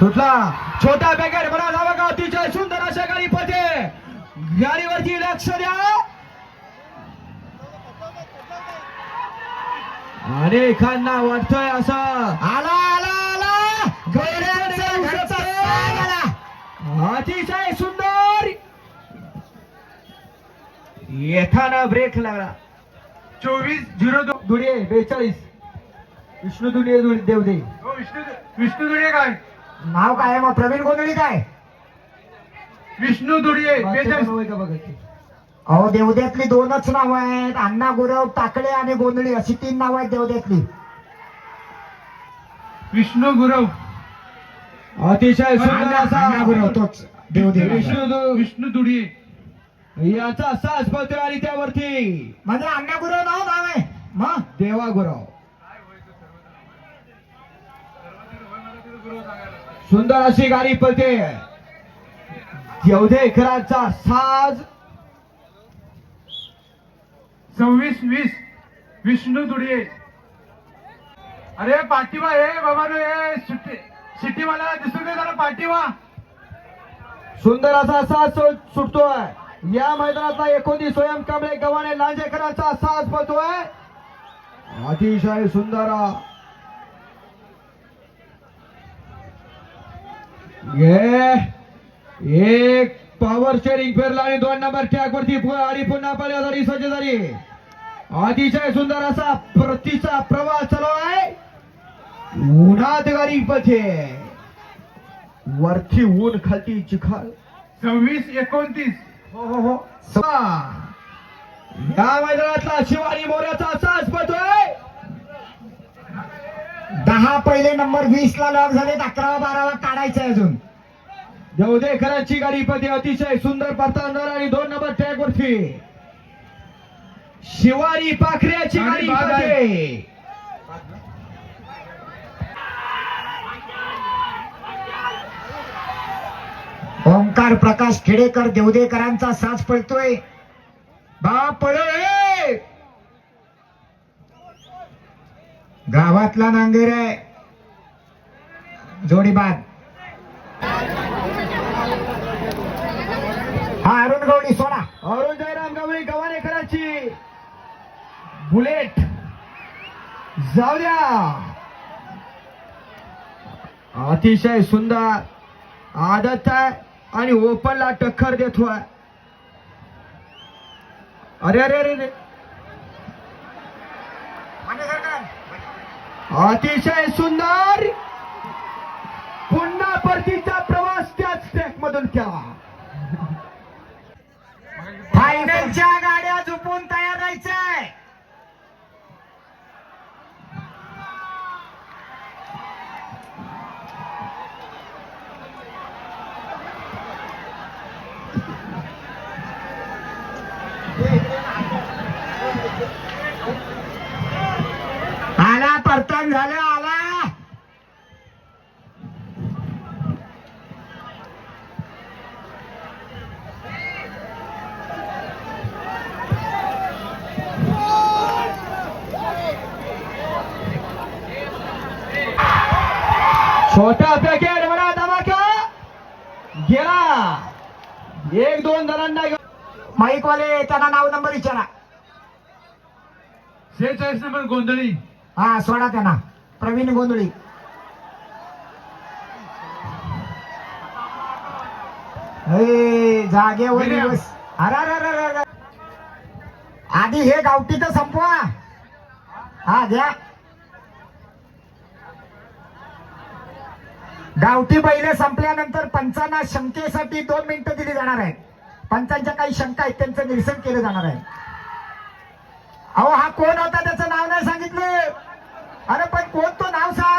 सुटला. छोटा पॅकेट बरा धावा का? अतिशय सुंदर अशा गाडी पते गाडीवरती लक्ष द्या. आणि खांना वाटतोय असं. आला आला आला. अतिशय सुंदर. येताना ब्रेक लागला. चोवीस झिरो दोन दुडे बेचाळीस. विष्णू दुडे दुडे देवदे हो, विष्णू विष्णू दुडिये काय? नाव काय आहे मग? प्रवीण गोंधळी काय? विष्णू की. अहो देवद्यातली दोनच नाव आहेत. अण्णा गुरव टाकळे आणि गोंधळी अशी तीन नाव आहेत देवद्यातली विष्णू गुरव. अतिशय सुंदर अण्णा गुरव असा तोच देवदेव विष्णू दु- विष्णू याचा सास पत्र आणि त्यावरती. म्हणजे अण्णा गुरव नाव नाव आहे. मग? देवा गुराव. सुंदर अशी गाडी पळते. देवधेकरांचा साज. सव्वीस वीस विष्णू दुडिये अरे पाठीवा हे बाबा रे हे सिटी मला दिसून दे जरा पाठीवा सुंदर असा साज सुटतोय. या मैदानातला एकोणतीस स्वयं कांबळे गव्हाणे लांजेकरांचा साज पळतोय. अतिशय सुंदर. एक पॉवर शेअरिंग फिरला आणि दोन नंबर ट्रॅक वरती आणि पुन्हा पहिल्या झाली सज्ज झाली अतिशय सुंदर असा प्रतीचा प्रवास चालू आहे उन्हात गाडी पथे. वरती ऊन खालती चिखल. सव्वीस एकोणतीस. हो हो हो. या मैदानातला शिवानी मोऱ्याचा सास पळतोय दहा पहिले नंबर वीस ला लॉक झाले अकरावा बारावा काढायचं अजून. देवदेकरांची गाडी पती अतिशय सुंदर परतांदर आणि दोन नंबर ट्रॅक वरती. शिवानी पाखऱ्याची गाडी. ओंकार प्रकाश खेडेकर देवदेकरांचा साज पळतोय. बा पळे गावातला नांगेर आहे. जोडीबाद. हा अरुण गवडी सोडा. अरुण जयराम गवळी गव्हाणेकरांची बुलेट. जाऊ द्या. अतिशय सुंदर आदत आहे आणि ओपनला टक्कर देतोय अरे अरे अरे अरे. अतिशय सुंदर. पुन्हा परतीचा प्रवास त्याच ट्रॅक मधून केला फायनलच्या आला झालं आला. छोटा पॅकेट बडा धमाका. गेला. एक दोन जणांना माईकवाले त्यांना नाव नंबर विचारा. सेहेचाळीस नंबर गोंधळी. हा सोडा त्यांना. प्रवीण गोंधळी. हे जागेवर. दिवस. अरे अरे अरे अरे अरे. आधी हे गावठी तर संपवा. हा घ्या. गावठी बैल संपल्यानंतर पंचांना शंकेसाठी दोन मिनिटं दिली जाणार आहेत. पंचांच्या काही शंका आहेत त्यांचं निरसन केलं जाणार आहे. अहो हा कोण होता त्याचं नाव नाही सांगितलं. अरे पण कोण तो नाव सांग